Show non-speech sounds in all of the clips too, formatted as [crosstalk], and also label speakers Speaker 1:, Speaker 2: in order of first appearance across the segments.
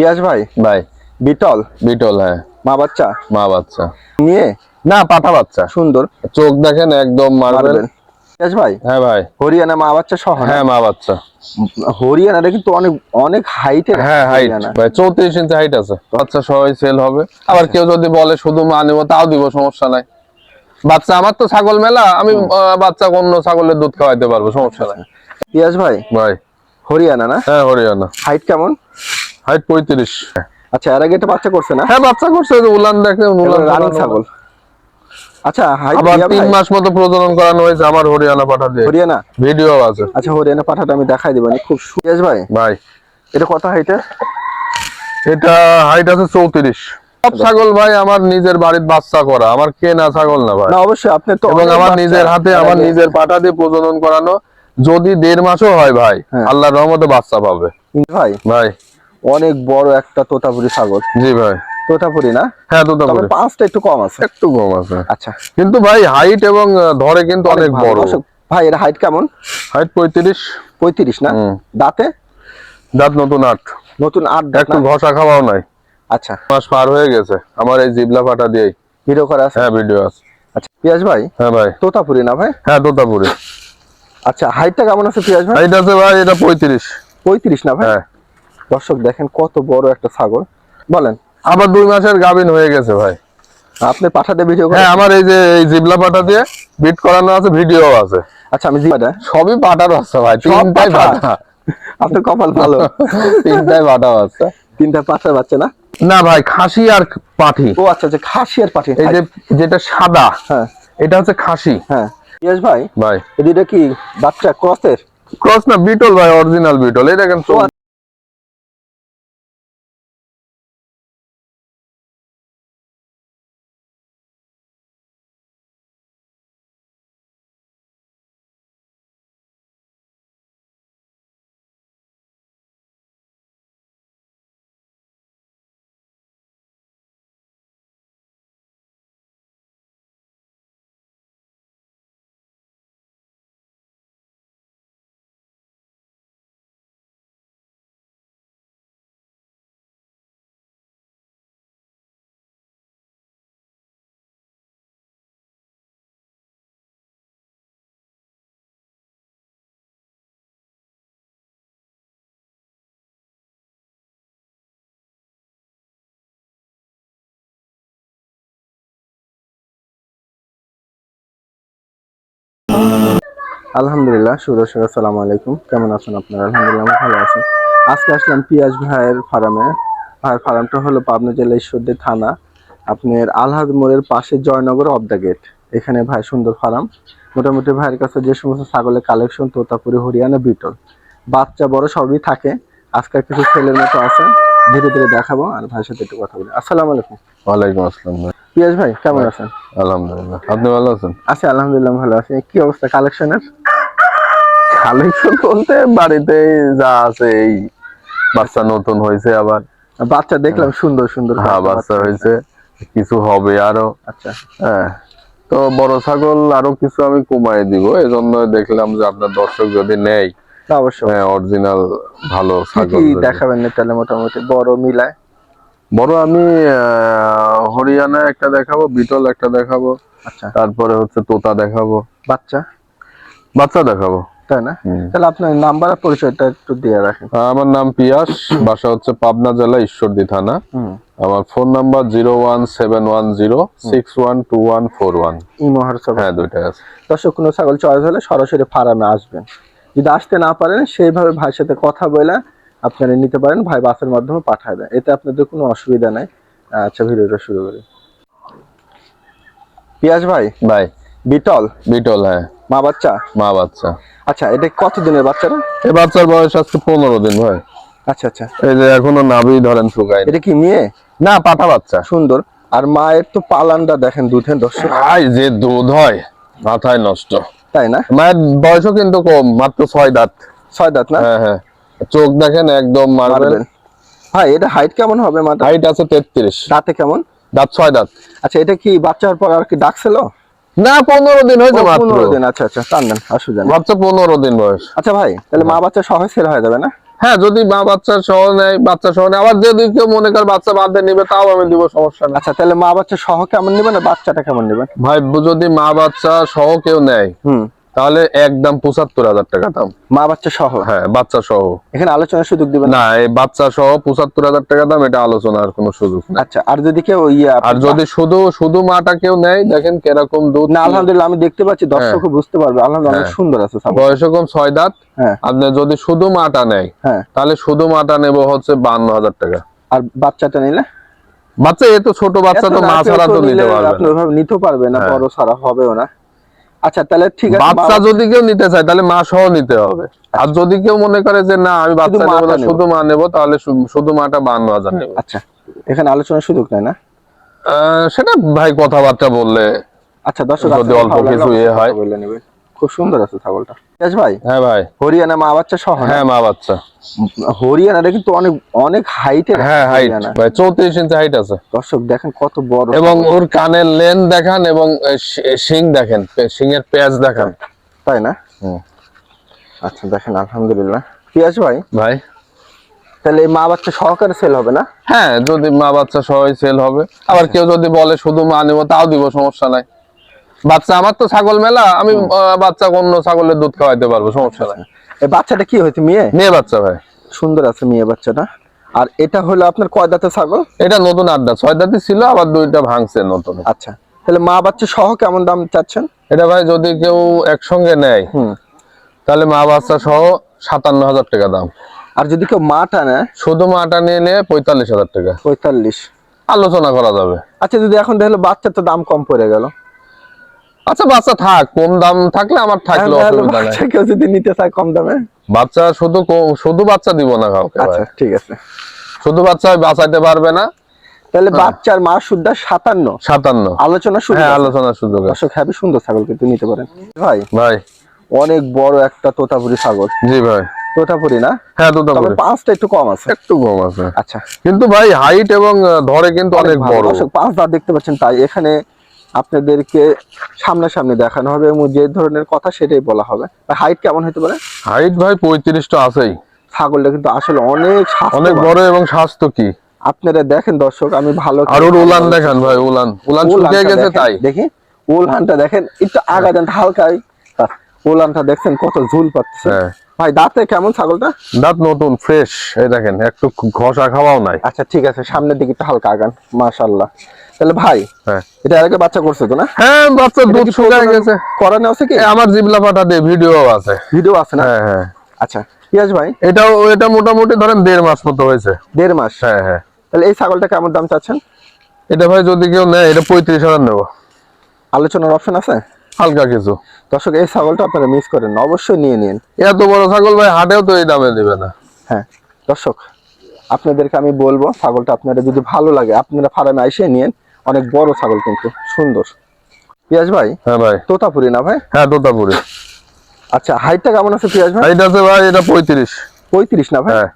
Speaker 1: পিয়াজ ভাই?
Speaker 2: ভাই।
Speaker 1: বিটল?
Speaker 2: বিটল হ্যাঁ।
Speaker 1: মা বাচ্চা?
Speaker 2: মা বাচ্চা।
Speaker 1: নিয়ে?
Speaker 2: না পাঠা বাচ্চা।
Speaker 1: সুন্দর।
Speaker 2: চোখ দেখেন একদম মারবেল
Speaker 1: মারবেন। পিয়াজ ভাই?
Speaker 2: হ্যাঁ ভাই।
Speaker 1: হরিয়ানা মা বাচ্চা সহ
Speaker 2: হ্যাঁ মা বাচ্চা।
Speaker 1: হরিয়ানাটা কিন্তু অনেক অনেক হাইটের
Speaker 2: হ্যাঁ হাইট ভাই চৌত্রিশ ইঞ্চি হাইট আছে। বাচ্চা সবাই সেল হবে। আবার কেউ যদি বলে শুধু মা নেব তাও দিব সমস্যা নাই। বাচ্চা আমার তো ছাগল মেলা আমি বাচ্চা অন্য ছাগলের দুধ খাওয়াইতে পারব সমস্যা নাই।
Speaker 1: পিয়াজ ভাই?
Speaker 2: ভাই।
Speaker 1: হরিয়ানা না?
Speaker 2: হ্যাঁ হরিয়ানা।
Speaker 1: হাইট কেমন?
Speaker 2: হাইট পঁয়ত্রিশ।
Speaker 1: আচ্ছা এর আগে একটা বাচ্চা করছে না?
Speaker 2: হ্যাঁ বাচ্চা করছে উলান দেখে
Speaker 1: রানিং ছাগল। আচ্ছা
Speaker 2: আবার তিন মাস মতো প্রজনন করানো হয়েছে আমার হরিয়ানা পাঠা দিয়ে।
Speaker 1: হরিয়ানা?
Speaker 2: ভিডিও আছে।
Speaker 1: আচ্ছা হরিয়ানা পাঠাটা আমি দেখাই দিব খুব সু- পিয়াজ ভাই?
Speaker 2: ভাই।
Speaker 1: এটা কত হাইটের
Speaker 2: এটা হাইট আছে চৌত্রিশ। সব ছাগল ভাই আমার নিজের বাড়ির বাচ্চা করা আমার কেনা ছাগল না ভাই।
Speaker 1: না অবশ্যই আপনি তো
Speaker 2: এবং আমার নিজের হাতে আমার নিজের পাঠা দিয়ে প্রজনন করানো যদি দেড় মাসও হয় ভাই
Speaker 1: হ্যাঁ।
Speaker 2: আল্লাহর রহমতে বাচ্চা পাবে।
Speaker 1: ভাই।
Speaker 2: ভাই।
Speaker 1: অনেক বড় একটা তোতাপুরি ছাগল
Speaker 2: জি ভাই।
Speaker 1: তোতাপুরি না?
Speaker 2: হ্যাঁ তো
Speaker 1: তবে পাঁচটা একটু কম আছে।
Speaker 2: একটু কম আছে।
Speaker 1: আচ্ছা।
Speaker 2: কিন্তু ভাই হাইট এবং ধরে কিন্তু অনেক বড়।
Speaker 1: ভাই এর হাইট কেমন?
Speaker 2: হাইট পঁয়ত্রিশ।
Speaker 1: পঁয়ত্রিশ না? দাঁতে?
Speaker 2: দাঁত নতুন আট।
Speaker 1: নতুন আট
Speaker 2: একটু ঘষা খাওয়াও নাই।
Speaker 1: আচ্ছা।
Speaker 2: মাস পার হয়ে গেছে। আমার এই জিবলা পাটা দিয়েই।
Speaker 1: ভিডিও করা আছে?
Speaker 2: হ্যাঁ ভিডিও আছে।
Speaker 1: আচ্ছা পিয়াজ ভাই?
Speaker 2: হ্যাঁ ভাই।
Speaker 1: তোতাপুরি না ভাই?
Speaker 2: হ্যাঁ তোতাপুরে।
Speaker 1: আচ্ছা হাইটটা কেমন আছে পিয়াজ ভাই?
Speaker 2: হাইট আছে ভাই এটা পঁয়ত্রিশ।
Speaker 1: পঁয়ত্রিশ না ভাই?
Speaker 2: হ্যাঁ।
Speaker 1: দর্শক দেখেন কত বড় একটা ছাগল। বলেন
Speaker 2: আবার দুই মাসের গাভিন হয়ে গেছে ভাই।
Speaker 1: আপনি পাঠাতে ভিডিও
Speaker 2: হ্যাঁ আমার এই যে এই জিবলা পাটা দিয়ে বিট করানো আছে ভিডিও আছে।
Speaker 1: আচ্ছা আমি জিমাটা
Speaker 2: সবই পাটার বাচ্চা ভাই তিনটাই? পাটা? [laughs]
Speaker 1: আপনার কপাল ভালো। [laughs]
Speaker 2: তিনটাই পাটা বাচ্চা।
Speaker 1: তিনটা পাঠার বাচ্চা না?
Speaker 2: না ভাই খাসি আর পাঠি।
Speaker 1: ও আচ্ছা আচ্ছা খাসি আর পাঠি।
Speaker 2: এই যে যেটা সাদা
Speaker 1: হ্যাঁ।
Speaker 2: এটা হচ্ছে খাসি।
Speaker 1: হ্যাঁ। ইয়েস ভাই
Speaker 2: ভাই।
Speaker 1: এটা কি বাচ্চা ক্রসের?
Speaker 2: ক্রস না বিটল ভাই অরিজিনাল বিটল। এই দেখেন
Speaker 1: আলহামদুলিল্লাহ, সুদর্শক, আসসালামু আলাইকুম। কেমন আছেন আপনারা? আলহামদুলিল্লাহ ভালো আছি। আজকে আসলাম পিয়াজ ভাইয়ের ফার্মে। ভাইয়ের ফার্মটা হলো পাবনা জেলা ঈশ্বরদী থানা, আপনার আলহাদ মোড়ের পাশে জয়নগর অফ দ্য গেট এখানে ভাই সুন্দর ফার্ম। মোটামুটি ভাইয়ের কাছে যে সমস্ত ছাগলের কালেকশন তোতাপুরি, হরিয়ানা, বিটল। বাচ্চা, বড় সবই থাকে। আজকাল কিছু ছেলের মতো আছে। ধীরে ধীরে দেখাবো আর ভাইয়ের সাথে একটু কথা বলি। আসসালামু আলাইকুম।
Speaker 2: ওয়ালাইকুম আসসালাম ভাই।
Speaker 1: পিয়াজ ভাই কেমন আছেন?
Speaker 2: আলহামদুলিল্লাহ। আপনি ভালো আছেন?
Speaker 1: আছি আলহামদুলিল্লাহ ভালো আছি। কি অবস্থা কালেকশনের
Speaker 2: কালেকশন বলতে বাড়িতে যা আছে এই বাচ্চা নতুন হয়েছে আবার।
Speaker 1: বাচ্চা দেখলাম সুন্দর সুন্দর
Speaker 2: হ্যাঁ বাচ্চা হয়েছে কিছু হবে আরও।
Speaker 1: আচ্ছা।
Speaker 2: হ্যাঁ তো বড় ছাগল আরও কিছু আমি কমাই দিব এজন্য দেখলাম যে আপনার দর্শক যদি নেই
Speaker 1: তা অবশ্য
Speaker 2: হ্যাঁ অরিজিনাল ভালো ছাগল
Speaker 1: দেখাবেন না তাহলে মোটামুটি বড় মিলায়?
Speaker 2: বড় আমি হরিয়ানা একটা দেখাবো বিটল একটা দেখাবো
Speaker 1: আচ্ছা।
Speaker 2: তারপরে হচ্ছে তোতা দেখাবো।
Speaker 1: বাচ্চা?
Speaker 2: বাচ্চা দেখাবো।
Speaker 1: তাই না? তাহলে আপনার নাম্বার আর পরিচয়টা একটু দিয়ে রাখেন।
Speaker 2: আমার নাম পিয়াস বাসা হচ্ছে পাবনা জেলা ঈশ্বরদী থানা। আমার phone number zero one seven one zero six one two one four one.
Speaker 1: Imo WhatsApp.
Speaker 2: হ্যাঁ দুইটাই আছে।
Speaker 1: দর্শক কোনো ছাগল চয়েস হলে সরাসরি ফার্মে আসবেন। যদি আসতে না পারেন সেইভাবে ভাইয়ের সাথে কথা বলে আপনারা নিতে পারেন ভাই বাসের মাধ্যমে পাঠায় দেয়। এতে আপনাদের কোনো অসুবিধা নাই। আচ্ছা ভিডিওটা শুরু করি। পিয়াজ ভাই?
Speaker 2: ভাই।
Speaker 1: বিটল?
Speaker 2: বিটল হ্যাঁ।
Speaker 1: মা বাচ্চা?
Speaker 2: মা বাচ্চা।
Speaker 1: আচ্ছা এটা কত দিনের বাচ্চারা
Speaker 2: এই বাচ্চার বয়স আজকে পনেরো দিন ভাই।
Speaker 1: আচ্ছা আচ্ছা।
Speaker 2: এই যে এখনও নাভি ধরেন শুকায়
Speaker 1: এটা কি মেয়ে?
Speaker 2: না পাঠা বাচ্চা।
Speaker 1: সুন্দর। আর মায়ের তো পালানটা দেখেন দুধের দর্শক।
Speaker 2: ভাই যে দুধ হয় মাথায় নষ্ট।
Speaker 1: তাই না?
Speaker 2: মায়ের বয়সও কিন্তু কম মাত্র ছয় দাঁত।
Speaker 1: ছয় দাঁত না?
Speaker 2: হ্যাঁ হ্যাঁ। চোখ দেখেন একদম মারবেল
Speaker 1: মারবেন ভাই এটা হাইট কেমন হবে মাথা
Speaker 2: হাইট আছে তেত্রিশ।
Speaker 1: দাঁতে কেমন?
Speaker 2: দাঁত ছয় দাঁত।
Speaker 1: আচ্ছা এটা কি বাচ্চার পর আর কি ডাকছিল
Speaker 2: না পনেরো দিন হয়েছে মাত্র।
Speaker 1: পনেরো দিন আচ্ছা আচ্ছা টান দেন অসুবিধা নেই
Speaker 2: বাচ্চা পনেরো দিন বয়স।
Speaker 1: আচ্ছা ভাই তাহলে মা বাচ্চা সহজ সেল হয়ে যাবে না?
Speaker 2: হ্যাঁ যদি মা বাচ্চা সহ নেয় বাচ্চা সহ নেয় আবার যদি কেউ মনে করে বাচ্চা বাদ দিয়ে নিবে তাও আমি দিব সমস্যা নেই।
Speaker 1: আচ্ছা তাহলে মা বাচ্চা সহ কেমন নেবেন আর বাচ্চাটা কেমন নেবেন?
Speaker 2: ভাই যদি মা বাচ্চা সহ কেউ নেয়
Speaker 1: হুম।
Speaker 2: তাহলে একদম পঁচাত্তর হাজার টাকা দাম।
Speaker 1: মা বাচ্চা সহ?
Speaker 2: হ্যাঁ বাচ্চা সহ।
Speaker 1: এখানে আলোচনার সুযোগ দিবেন
Speaker 2: না? এই বাচ্চা সহ পঁচাত্তর হাজার টাকা দাম এটা আলোচনার কোনো সুযোগ নেই।
Speaker 1: আচ্ছা আর যদি কেউ ইয়ে
Speaker 2: আর যদি শুধু শুধু মাটা কেউ নেয় দেখেন কীরকম দুধ
Speaker 1: না আলহামদুলিল্লাহ আমি দেখতে পাচ্ছি দর্শকও বুঝতে পারবে। আলহামদুলিল্লাহ অনেক
Speaker 2: হ্যাঁ।
Speaker 1: সুন্দর আছে
Speaker 2: বয়স কম ছয় দাঁত।
Speaker 1: হ্যাঁ।
Speaker 2: আপনি যদি শুধু মাটা নেয়
Speaker 1: হ্যাঁ।
Speaker 2: তাহলে শুধু মাটা নেব হচ্ছে বান্ন হাজার টাকা।
Speaker 1: আর বাচ্চাটা নিলে?
Speaker 2: বাচ্চা এ তো ছোট বাচ্চা তো মা ছাড়া তো নিতে পারবে
Speaker 1: আপনি
Speaker 2: না।
Speaker 1: পারবে না
Speaker 2: হ্যাঁ।
Speaker 1: বড় ছাড়া হবেও না। আচ্ছা তাহলে ঠিক আছে
Speaker 2: বাচ্চা
Speaker 1: মা-
Speaker 2: যদি কেউ নিতে চায় তাহলে মা সহ নিতে হবে। আর যদি কেউ মনে করে যে না আমি বাচ্চা নেব না শুধু মা নেব তাহলে শুধু মাটা বান্ন হাজার নেব।
Speaker 1: আচ্ছা এখানে আলোচনার সুযোগ নেই না?
Speaker 2: সেটা ভাই কথাবার্তা বললে
Speaker 1: আচ্ছা দর্শক
Speaker 2: যদি অল্প কিছু ইয়ে হয়।
Speaker 1: বলে নেবে খুব সুন্দর আছে ছাগলটা। ঠিক ভাই?
Speaker 2: হ্যাঁ ভাই।
Speaker 1: হরিয়ানা মা বাচ্চা সহ
Speaker 2: হ্যাঁ মা বাচ্চা।
Speaker 1: হরিয়ানাটা কিন্তু অনেক অনেক হাইটের
Speaker 2: হ্যাঁ হাইট ভাই চৌত্রিশ ইঞ্চি হাইট আছে।
Speaker 1: দর্শক দেখেন কত বড়
Speaker 2: এবং ওর কানের লেন দেখান এবং শিং দেখেন শিং এর পেঁয়াজ দেখান।
Speaker 1: তাই না?
Speaker 2: হুম।
Speaker 1: আচ্ছা দেখেন আলহামদুলিল্লাহ। পিয়াজ ভাই?
Speaker 2: ভাই?
Speaker 1: তাহলে এই মা বাচ্চা সহকারে সেল হবে না?
Speaker 2: হ্যাঁ যদি মা বাচ্চা সবাই সেল হবে। আবার কেউ যদি বলে শুধু মা নেব তাও দিব সমস্যা নাই। বাচ্চা আমার তো ছাগল মেলা আমি বাচ্চা অন্য ছাগলের দুধ খাওয়াইতে পারব সমস্যা নাই।
Speaker 1: এই বাচ্চাটা কি হয়েছে মেয়ে?
Speaker 2: মেয়ে বাচ্চা ভাই।
Speaker 1: সুন্দর আছে মেয়ে বাচ্চাটা। আর এটা হলো আপনার কয় দাঁতের ছাগল?
Speaker 2: এটা নতুন আড্ডা ছয় দাঁতি ছিল আবার দুইটা ভাঙছে নতুন।
Speaker 1: আচ্ছা। তাহলে মা বাচ্চা সহ কেমন দাম চাচ্ছেন?
Speaker 2: এটা ভাই যদি কেউ একসঙ্গে নেয়
Speaker 1: হুম।
Speaker 2: তাহলে মা বাচ্চা সহ সাতান্ন হাজার টাকা দাম।
Speaker 1: আর যদি কেউ মাটা নেয়?
Speaker 2: শুধু মাটা নিয়ে নিয়ে পঁয়তাল্লিশ হাজার টাকা।
Speaker 1: পঁয়তাল্লিশ।
Speaker 2: আলোচনা করা যাবে।
Speaker 1: আচ্ছা যদি এখন দেখল বাচ্চার তো দাম কম পড়ে গেল।
Speaker 2: আচ্ছা বাচ্চা থাক কম দাম থাকলে আমার থাকলে অসুবিধা নাই।
Speaker 1: কেউ যদি নিতে চায় কম দামে?
Speaker 2: বাচ্চা শুধু শুধু বাচ্চা দিব না কাউকে
Speaker 1: আচ্ছা ঠিক আছে।
Speaker 2: শুধু বাচ্চা বাঁচাইতে পারবে না।
Speaker 1: তাহলে বাচ্চার মা সুদ্ধা সাতান্ন।
Speaker 2: সাতান্ন।
Speaker 1: আলোচনা শুরু
Speaker 2: হ্যাঁ আলোচনার সুযোগ
Speaker 1: দর্শক হ্যাপি সুন্দর ছাগল কিন্তু নিতে পারেন। ভাই
Speaker 2: ভাই।
Speaker 1: অনেক বড় একটা তোতাপুরি ছাগল।
Speaker 2: জি ভাই।
Speaker 1: তোতাপুরি না?
Speaker 2: হ্যাঁ তো
Speaker 1: তবে পাঁচটা একটু কম আছে।
Speaker 2: একটু কম আছে।
Speaker 1: আচ্ছা।
Speaker 2: কিন্তু ভাই হাইট এবং ধরে কিন্তু অনেক বড়।
Speaker 1: পাঁচ দাঁত দেখতে পাচ্ছেন তাই এখানে আপনাদেরকে সামনাসামনি দেখানো হবে এবং যে ধরনের কথা সেটাই বলা হবে। হাইট কেমন হতে পারে?
Speaker 2: হাইট ভাই পঁয়ত্রিশটা আছেই।
Speaker 1: ছাগলটা কিন্তু আসলে অনেক
Speaker 2: অনেক বড় এবং স্বাস্থ্য কি?
Speaker 1: আপনারা দেখেন দর্শক আমি ভালো
Speaker 2: আর ওর উলান দেখান ভাই উলান। উলান শুকিয়ে গেছে তাই।
Speaker 1: দেখি। উলানটা দেখেন একটু আগা দেন হালকাই উলানটা দেখছেন কত ঝুল পাচ্ছে।
Speaker 2: হ্যাঁ।
Speaker 1: ভাই দাঁতে কেমন ছাগলটা?
Speaker 2: দাঁত নতুন ফ্রেশ এই দেখেন একটু ঘষা খাওয়াও নাই।
Speaker 1: আচ্ছা ঠিক আছে সামনের দিকে একটু হালকা আগান মাশাল্লাহ তাহলে ভাই
Speaker 2: হ্যাঁ।
Speaker 1: এটা বাচ্চা করছে তো না?
Speaker 2: হ্যাঁ বাচ্চা দুধ শুকায় গেছে।
Speaker 1: করানো আছে কি?
Speaker 2: আমার জিবলা পাঠা দিয়ে ভিডিও আছে।
Speaker 1: ভিডিও আছে না?
Speaker 2: হ্যাঁ হ্যাঁ।
Speaker 1: আচ্ছা পিয়াজ ভাই?
Speaker 2: এটাও এটা মোটামুটি ধরেন দেড় মাস মতো হয়েছে।
Speaker 1: দেড় মাস?
Speaker 2: হ্যাঁ হ্যাঁ।
Speaker 1: তাহলে এই ছাগলটা কেমন দাম চাচ্ছেন?
Speaker 2: এটা ভাই যদি কেউ নেয় এটা পঁয়ত্রিশ হাজার নেব।
Speaker 1: আলোচনার অপশন আছে?
Speaker 2: হালকা কিছু।
Speaker 1: দর্শক এই ছাগলটা আপনারা মিস করেন অবশ্যই নিয়ে নিন।
Speaker 2: এত বড় ছাগল ভাই হাটেও তো এই দামে দিবে না।
Speaker 1: হ্যাঁ। দর্শক আপনাদেরকে আমি বলব ছাগলটা আপনারা যদি ভালো লাগে আপনারা ফার্মে এসে নিন। অনেক বড় ছাগল কিন্তু সুন্দর। পিয়াজ ভাই?
Speaker 2: হ্যাঁ ভাই।
Speaker 1: তোতাপুরি না ভাই?
Speaker 2: হ্যাঁ তোতাপুরি।
Speaker 1: আচ্ছা হাইটটা কেমন আছে পিয়াজ ভাই?
Speaker 2: এটা আছে ভাই এটা পঁয়ত্রিশ।
Speaker 1: পঁয়ত্রিশ না ভাই?
Speaker 2: হ্যাঁ।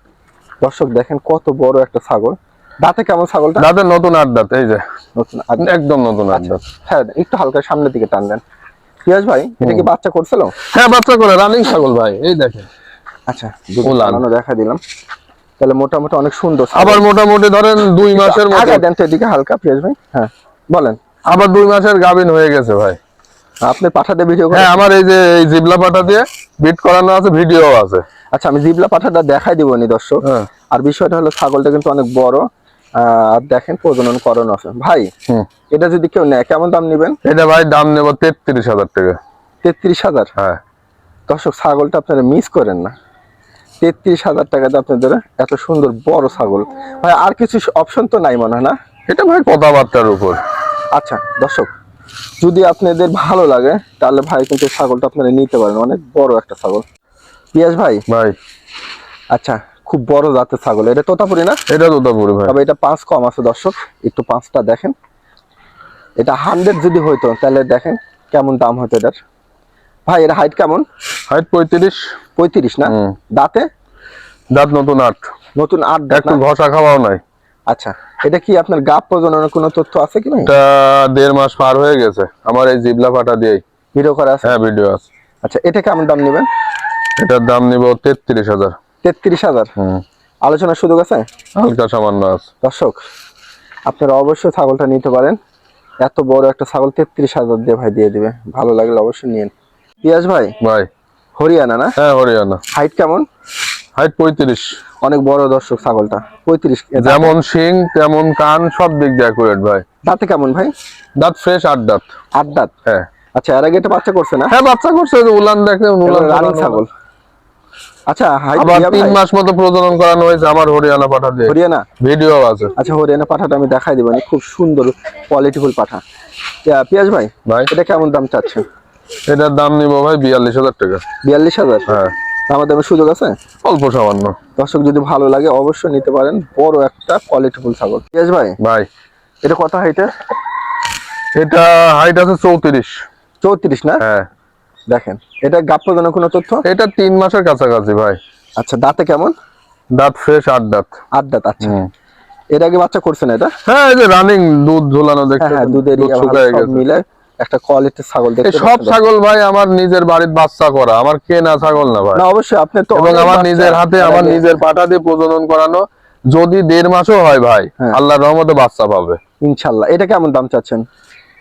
Speaker 1: দর্শক দেখেন কত বড় একটা ছাগল। দাঁতে কেমন ছাগলটা?
Speaker 2: দাঁতের নতুন আড্ডাত এই যে।
Speaker 1: নতুন আর-
Speaker 2: একদম নতুন আড্ডাত
Speaker 1: হ্যাঁ একটু হালকা সামনের দিকে টান দেন। পিয়াজ ভাই এটা কি বাচ্চা করছিল?
Speaker 2: হ্যাঁ বাচ্চা করে রানিং ছাগল ভাই এই দেখেন।
Speaker 1: আচ্ছা দেখা দিলাম। তাহলে মোটামুটি অনেক সুন্দর
Speaker 2: আবার মোটামুটি ধরেন দুই মাসের
Speaker 1: মধ্যে দেন তো এদিকে হালকা পিয়াজ ভাই। হ্যাঁ বলেন।
Speaker 2: আবার দুই মাসের গাভিন হয়ে গেছে ভাই।
Speaker 1: আপনি পাঠাতে ভিডিও
Speaker 2: হ্যাঁ আমার এই যে এই জিবলা পাটা দিয়ে বিট করানো আছে ভিডিও আছে।
Speaker 1: আচ্ছা আমি জিবলা পাঠাটা দেখাই দিব নি দর্শক।
Speaker 2: হ্যাঁ।
Speaker 1: আর বিষয়টা হলো ছাগলটা কিন্তু অনেক বড়। আর দেখেন প্রজনন করানো আছে। ভাই
Speaker 2: হুম।
Speaker 1: এটা যদি কেউ নেয় কেমন দাম নেবেন?
Speaker 2: এটা ভাই দাম নেব তেত্রিশ হাজার টাকা।
Speaker 1: তেত্রিশ হাজার?
Speaker 2: হ্যাঁ।
Speaker 1: দর্শক ছাগলটা আপনারা মিস করেন না। তেত্রিশ হাজার টাকাতে আপনাদের এত সুন্দর বড় ছাগল। ভাই আর কিছু অপশন তো নাই মনে হয় না?
Speaker 2: এটা ভাই কথাবার্তার উপর।
Speaker 1: আচ্ছা দর্শক যদি আপনাদের ভালো লাগে তাহলে ভাই কিন্তু ছাগলটা আপনারা নিতে পারেন। অনেক বড় একটা ছাগল। পিয়াজ ভাই?
Speaker 2: ভাই।
Speaker 1: আচ্ছা খুব বড় জাতের ছাগল। এটা তোতাপুরি না?
Speaker 2: এটা তোতাপুরি ভাই।
Speaker 1: তবে এটা পাঁচ কম আছে দর্শক। একটু পাঁচটা দেখেন। এটা হান্ড্রেড যদি হইতো তাহলে দেখেন কেমন দাম হতো এটার। ভাই এটা হাইট কেমন?
Speaker 2: হাইট পঁয়ত্রিশ।
Speaker 1: পঁয়ত্রিশ না? দাঁতে?
Speaker 2: দাঁত নতুন আট।
Speaker 1: নতুন আট দাঁত
Speaker 2: একটু
Speaker 1: না?
Speaker 2: ঘষা খাওয়াও নাই।
Speaker 1: আচ্ছা এটা কি আপনার গাপ প্রজননের কোনো তথ্য আছে কি ভাই?
Speaker 2: এটা দেড় মাস পার হয়ে গেছে। আমার এই জিবলা পাটা দিয়ে
Speaker 1: ভিডিও করা আছে?
Speaker 2: হ্যাঁ ভিডিও আছে।
Speaker 1: আচ্ছা এটা কেমন দাম নেবেন?
Speaker 2: এটার দাম নিব তেত্রিশ হাজার।
Speaker 1: তেত্রিশ হাজার?
Speaker 2: হুম।
Speaker 1: আলোচনার সুযোগ আছে?
Speaker 2: হালকা সামান্য আছে।
Speaker 1: দর্শক আপনারা অবশ্যই ছাগলটা নিতে পারেন। এত বড় একটা ছাগল তেত্রিশ হাজার দিয়ে ভাই দিয়ে দিবে। ভালো লাগলে অবশ্যই নিন পিয়াস ভাই?
Speaker 2: ভাই।
Speaker 1: হরিয়ানা না?
Speaker 2: হ্যাঁ হরিয়ানা।
Speaker 1: হাইট কেমন?
Speaker 2: হাইট পঁয়ত্রিশ।
Speaker 1: অনেক বড় দর্শক ছাগলটা। পঁয়ত্রিশ
Speaker 2: যেমন শিং তেমন কান সব দিক দিয়ে অ্যাকুরেট ভাই।
Speaker 1: দাঁতে কেমন ভাই?
Speaker 2: দাঁত ফ্রেশ আট দাঁত।
Speaker 1: আট দাঁত?
Speaker 2: হ্যাঁ।
Speaker 1: আচ্ছা এর আগে এটা বাচ্চা করছে না?
Speaker 2: হ্যাঁ বাচ্চা করছে উলান দেখে উলান
Speaker 1: রানিং ছাগল। আচ্ছা
Speaker 2: আবার তিন মাস মতো প্রজনন করানো হয়েছে আমার হরিয়ানা পাঠা দিয়ে।
Speaker 1: হরিয়ানা?
Speaker 2: ভিডিও আছে।
Speaker 1: আচ্ছা হরিয়ানা পাঠাটা আমি দেখাই দিব। খুব সুন্দর কোয়ালিটিফুল পাঠা। পিয়াস ভাই
Speaker 2: ভাই।
Speaker 1: এটা কেমন দাম চাচ্ছেন?
Speaker 2: এটার দাম নিবো ভাই বিয়াল্লিশ হাজার টাকা।
Speaker 1: বিয়াল্লিশ হাজার?
Speaker 2: হ্যাঁ।
Speaker 1: আমার দামের সুযোগ আছে?
Speaker 2: অল্প সামান্য।
Speaker 1: দর্শক যদি ভালো লাগে অবশ্যই নিতে পারেন। বড় একটা কোয়ালিটিফুল ছাগল। পিয়াস ভাই?
Speaker 2: ভাই।
Speaker 1: এটা কত হাইটের
Speaker 2: এটা হাইট আছে চৌত্রিশ।
Speaker 1: চৌত্রিশ না?
Speaker 2: হ্যাঁ।
Speaker 1: দেখেন এটা গাপ প্রদানের কোনো তথ্য?
Speaker 2: এটা তিন মাসের কাছাকাছি ভাই।
Speaker 1: আচ্ছা দাঁতে কেমন?
Speaker 2: দাঁত ফ্রেশ আট দাঁত।
Speaker 1: আট দাঁত আচ্ছা। এর আগে বাচ্চা করছে না এটা?
Speaker 2: হ্যাঁ এই যে রানিং দুধ ঝুলানো
Speaker 1: হ্যাঁ
Speaker 2: দেখতে
Speaker 1: হ্যাঁ দুধের সব
Speaker 2: গেছে।
Speaker 1: মিলে। একটা কোয়ালিটির ছাগল দেখতে
Speaker 2: সব ছাগল ভাই আমার নিজের বাড়ির বাচ্চা করা আমার কেনা ছাগল না ভাই।
Speaker 1: না অবশ্যই আপনি তো
Speaker 2: এবং আমার নিজের হাতে আমার নিজের পাটা দিয়ে প্রজনন করানো যদি দেড় মাসও হয় ভাই
Speaker 1: হ্যাঁ।
Speaker 2: আল্লাহর রহমতে বাচ্চা পাবে।
Speaker 1: ইনশাল্লাহ। এটা কেমন দাম চাচ্ছেন?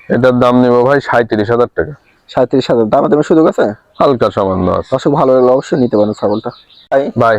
Speaker 2: এটার দাম নিবো ভাই সাঁত্রিশ হাজার টাকা।
Speaker 1: সাঁত্রিশ হাজার। দাম দামের সুযোগ আছে?
Speaker 2: হালকা সামান্য আছে।
Speaker 1: দর্শক ভালো লাগলে অবশ্যই নিতে পারেন ছাগলটা। ভাই
Speaker 2: ভাই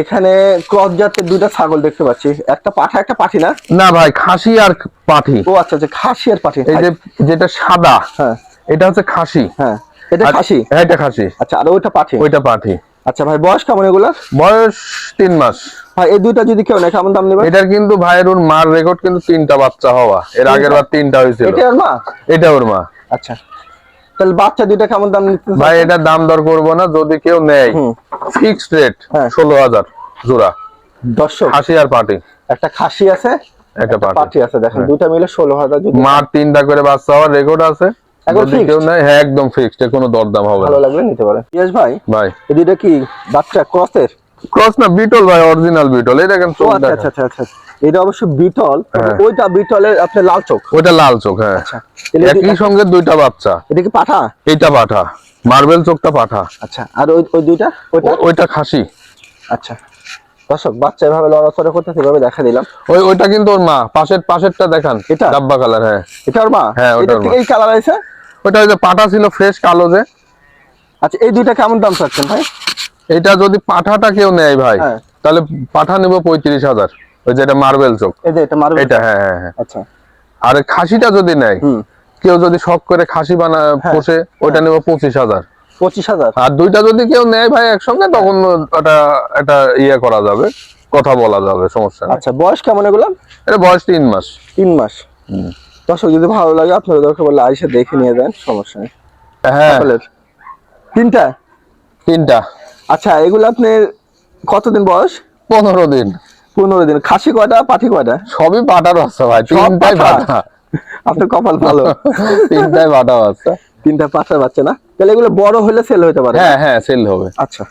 Speaker 1: এখানে ক্রস জাতের দুইটা ছাগল দেখতে পাচ্ছি। একটা পাঠা একটা পাঠি না?
Speaker 2: না ভাই খাসি আর পাঠি।
Speaker 1: ও আচ্ছা আচ্ছা খাসি আর পাঠি।
Speaker 2: এই যে যেটা সাদা
Speaker 1: হ্যাঁ।
Speaker 2: এটা হচ্ছে খাসি।
Speaker 1: হ্যাঁ এটা খাসি?
Speaker 2: হ্যাঁ এটা খাসি।
Speaker 1: আচ্ছা আর ওইটা পাঠি?
Speaker 2: ওইটা পাঠি।
Speaker 1: আচ্ছা ভাই বয়স কেমন এগুলার?
Speaker 2: বয়স তিন মাস।
Speaker 1: ভাই এই দুইটা যদি কেউ নেয় কেমন দাম নেবে?
Speaker 2: এটার কিন্তু ভাইয়ের ওর মার রেকর্ড কিন্তু তিনটা বাচ্চা হওয়া। এর আগের বার তিনটা হয়েছিল।
Speaker 1: এটা আর মা?
Speaker 2: এটা ওর মা।
Speaker 1: আচ্ছা। তাহলে বাচ্চা দুইটা কেমন দাম
Speaker 2: ভাই এটার দাম দর করব না যদি কেউ নেয়। ফিক্সড রেট
Speaker 1: হ্যাঁ।
Speaker 2: ষোলো হাজার জোড়া।
Speaker 1: দর্শক
Speaker 2: খাসি আর পাটি।
Speaker 1: একটা খাসি আছে
Speaker 2: একটা পাটি।
Speaker 1: আছে দেখেন দুইটা মিলে ষোলো হাজার যদি
Speaker 2: মার তিনটা করে বাচ্চা হওয়ার রেকর্ড আছে। যদি কেউ নেয় হ্যাঁ একদম ফিক্সড কোনো দরদাম হবে
Speaker 1: ভালো লাগবে নিতে পারে ইয়েস ভাই
Speaker 2: ভাই।
Speaker 1: এই কি বাচ্চা ক্রসের
Speaker 2: ক্রস না বিটল ভাই অরিজিনাল বিটল এই দেখেন চোখ
Speaker 1: আচ্ছা আচ্ছা আচ্ছা আচ্ছা। এটা অবশ্য বিটল
Speaker 2: হ্যাঁ।
Speaker 1: ওইটা বিটলের আপনার লাল চোখ।
Speaker 2: ওইটা লাল চোখ হ্যাঁ।
Speaker 1: আচ্ছা
Speaker 2: একই সঙ্গে দুইটা বাচ্চা।
Speaker 1: এটা কি পাঠা?
Speaker 2: এইটা পাঠা। মার্বেল চোখটা পাঠা।
Speaker 1: আচ্ছা আর ওই ওই দুইটা? ওইটা?
Speaker 2: ওইটা খাসি।
Speaker 1: আচ্ছা। দর্শক বাচ্চা এভাবে লড়াচড়া করতে সেভাবে দেখা দিলাম।
Speaker 2: ওই ওইটা কিন্তু ওর মা। পাশের পাশেরটা দেখান।
Speaker 1: এটা?
Speaker 2: ডাব্বা কালার হ্যাঁ।
Speaker 1: এটা ওর মা?
Speaker 2: হ্যাঁ, ওটা
Speaker 1: এই কালার আছে
Speaker 2: ওইটা ওই যে পাঠা ছিল ফ্রেশ কালো যে।
Speaker 1: আচ্ছা এই দুইটা কেমন দাম চাচ্ছেন ভাই?
Speaker 2: এটা যদি পাঠাটা কেউ নেয় ভাই
Speaker 1: হ্যাঁ।
Speaker 2: তাহলে পাঠা নেব পঁয়ত্রিশ হাজার। ওই যেটা মার্বেল চোখ।
Speaker 1: এটা
Speaker 2: হ্যাঁ হ্যাঁ হ্যাঁ।
Speaker 1: আচ্ছা।
Speaker 2: আর খাসিটা যদি নেয় কেউ যদি শখ করে খাসি বানা
Speaker 1: হ্যাঁ।
Speaker 2: পোষে ওইটা নেব পঁচিশ হাজার।
Speaker 1: পঁচিশ হাজার?
Speaker 2: আর দুইটা যদি কেউ নেয় ভাই একসঙ্গে তখন ওটা এটা ইয়ে করা যাবে কথা বলা যাবে সমস্যা
Speaker 1: আচ্ছা বয়স কেমন এগুলো?
Speaker 2: এটা বয়স তিন মাস।
Speaker 1: তিন মাস। দর্শক যদি ভালো লাগে আপনারা দরকার বললে আইসে দেখে নিয়ে যান সমস্যা নেই।
Speaker 2: হ্যাঁ।
Speaker 1: তিনটা?
Speaker 2: তিনটা।
Speaker 1: আচ্ছা এগুলো আপনার কতদিন বয়স?
Speaker 2: পনেরো দিন।
Speaker 1: পনেরো দিন। খাসি কয়টা পাঠি কয়টা?
Speaker 2: সবই পাটার বাচ্চা ভাই তিনটাই
Speaker 1: পাঠা? আপনার কপাল ভালো। [laughs]
Speaker 2: তিনটাই পাটা বাচ্চা
Speaker 1: তিনটা পাঠার বাচ্চা না? তাহলে এগুলো বড় হলে সেল হতে পারে।
Speaker 2: হ্যাঁ হ্যাঁ সেল হবে।
Speaker 1: আচ্ছা।